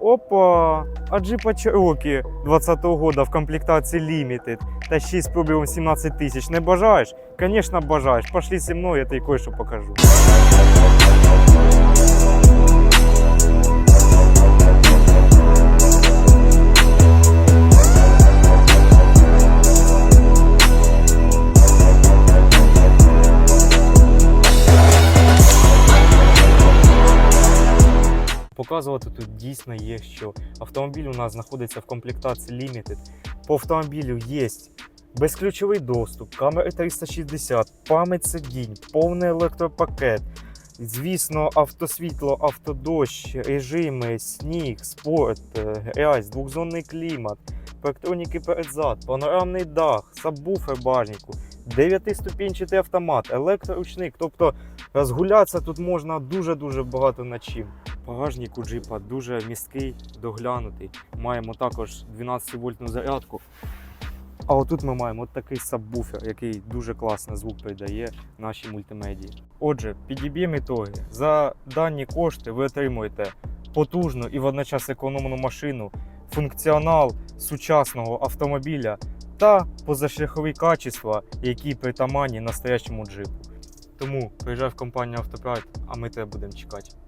Опа! А джипа Cherokee 20-го года в комплектації Limited та 6 пробігом 17 тисяч. Не бажаєш? Звісно, бажаєш. Пошли зі мною, я тобі кое-що покажу. Показувати тут дійсно є, що автомобіль у нас знаходиться в комплектації Limited. По автомобілю є безключовий доступ, камери 360, пам'ять сидінь, повний електропакет. Звісно, автосвітло, автодощ, режими, сніг, спорт, е, грязь, двохзонний клімат, парктроніки передзад, панорамний дах, сабвуфер бажніку, 9-ступінчатий автомат, електроручник. Тобто розгулятися тут можна дуже-дуже багато над чим. Багажник у джипа дуже місткий, доглянутий. Маємо також 12-вольтну зарядку. А отут ми маємо от такий сабвуфер, який дуже класно звук передає нашій мультимедії. Отже, підіб'ємо ітоги. За дані кошти ви отримуєте потужну і водночас економну машину, функціонал сучасного автомобіля та позашляхові качества, які притаманні настоящому джипу. Тому приїжджай в компанію Автопрайд, а ми тебе будемо чекати.